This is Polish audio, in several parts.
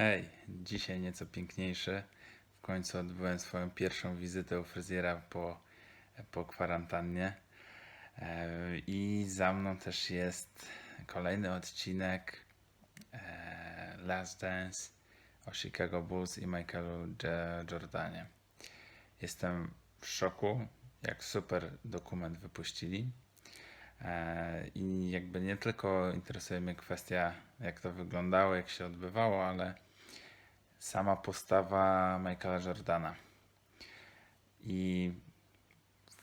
Hej, dzisiaj nieco piękniejszy. W końcu odbyłem swoją pierwszą wizytę u fryzjera po, po kwarantannie. E, I za mną też jest kolejny odcinek e, Last Dance o Chicago Bulls i Michaelu Jordanie. Jestem w szoku, jak super dokument wypuścili. E, I jakby nie tylko interesuje mnie kwestia, jak to wyglądało, jak się odbywało, ale sama postawa Michaela Jordana. I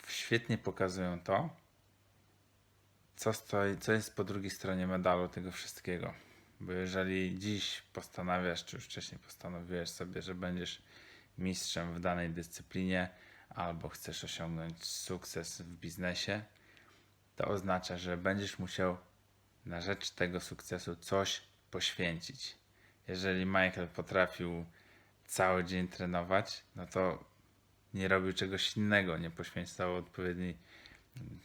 świetnie pokazują to, co, stoi, co jest po drugiej stronie medalu tego wszystkiego. Bo jeżeli dziś postanawiasz, czy już wcześniej postanowiłeś sobie, że będziesz mistrzem w danej dyscyplinie, albo chcesz osiągnąć sukces w biznesie, to oznacza, że będziesz musiał na rzecz tego sukcesu coś poświęcić. Jeżeli Michael potrafił cały dzień trenować, no to nie robił czegoś innego, nie poświęcał odpowiedni,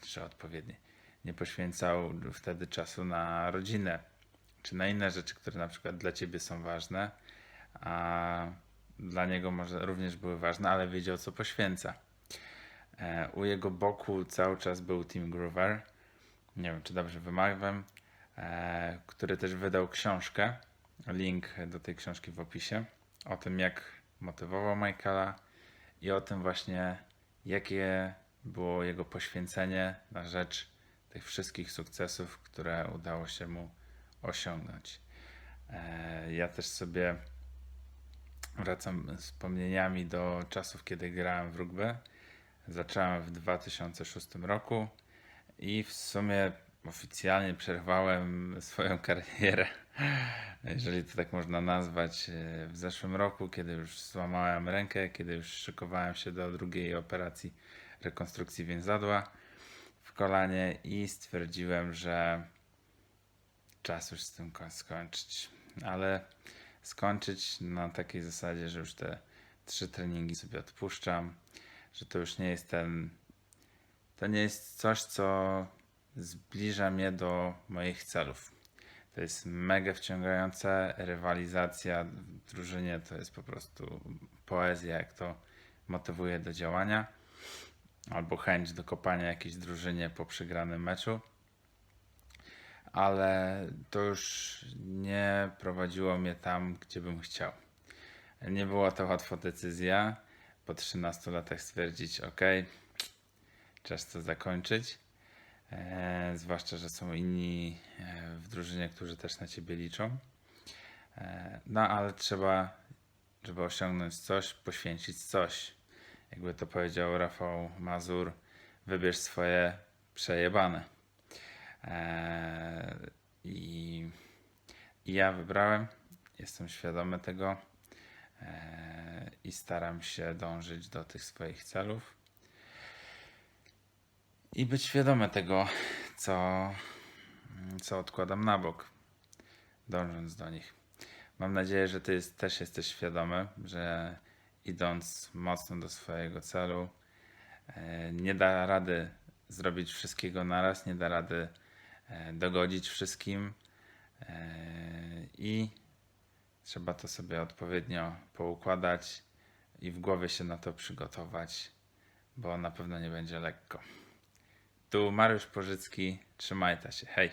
czy odpowiedni, nie poświęcał wtedy czasu na rodzinę, czy na inne rzeczy, które na przykład dla ciebie są ważne, a dla niego może również były ważne, ale wiedział co poświęca. E, U jego boku cały czas był Tim Groover, nie wiem czy dobrze wymawiam, e, który też wydał książkę. Link do tej książki w opisie. O tym, jak motywował Michaela i o tym właśnie, jakie było jego poświęcenie na rzecz tych wszystkich sukcesów, które udało się mu osiągnąć. E, Ja też sobie wracam wspomnieniami do czasów, kiedy grałem w rugby. Zacząłem w 2006 roku i w sumie oficjalnie przerwałem swoją karierę, jeżeli to tak można nazwać, e, w zeszłym roku, kiedy już złamałem rękę, kiedy już szykowałem się do drugiej operacji rekonstrukcji więzadła w kolanie i stwierdziłem, że czas już z tym ko- skończyć. Ale skończyć na takiej zasadzie, że już te trzy treningi sobie odpuszczam, że to już nie jest ten. To nie jest coś, co zbliża mnie do moich celów. To jest mega wciągające. Rywalizacja w drużynie to jest po prostu poezja, jak to motywuje do działania. Albo chęć do kopania jakiejś drużynie po przegranym meczu. Ale to już nie prowadziło mnie tam, gdzie bym chciał. Nie była to łatwa decyzja. Po 13 latach stwierdzić, ok, czas to zakończyć. E, zwłaszcza, że są inni e, w drużynie, którzy też na ciebie liczą. E, no ale trzeba, żeby osiągnąć coś, poświęcić coś. Jakby to powiedział Rafał Mazur, wybierz swoje przejebane. I, I ja wybrałem, jestem świadomy tego i staram się dążyć do tych swoich celów i być świadomy tego, co, co odkładam na bok, dążąc do nich. Mam nadzieję, że ty jest, też jesteś świadomy, że idąc mocno do swojego celu, e, nie da rady zrobić wszystkiego naraz, nie da rady e, dogodzić wszystkim e, i trzeba to sobie odpowiednio poukładać i w głowie się na to przygotować, bo na pewno nie będzie lekko. Tu Mariusz Pożycki, trzymaj ta się, hej!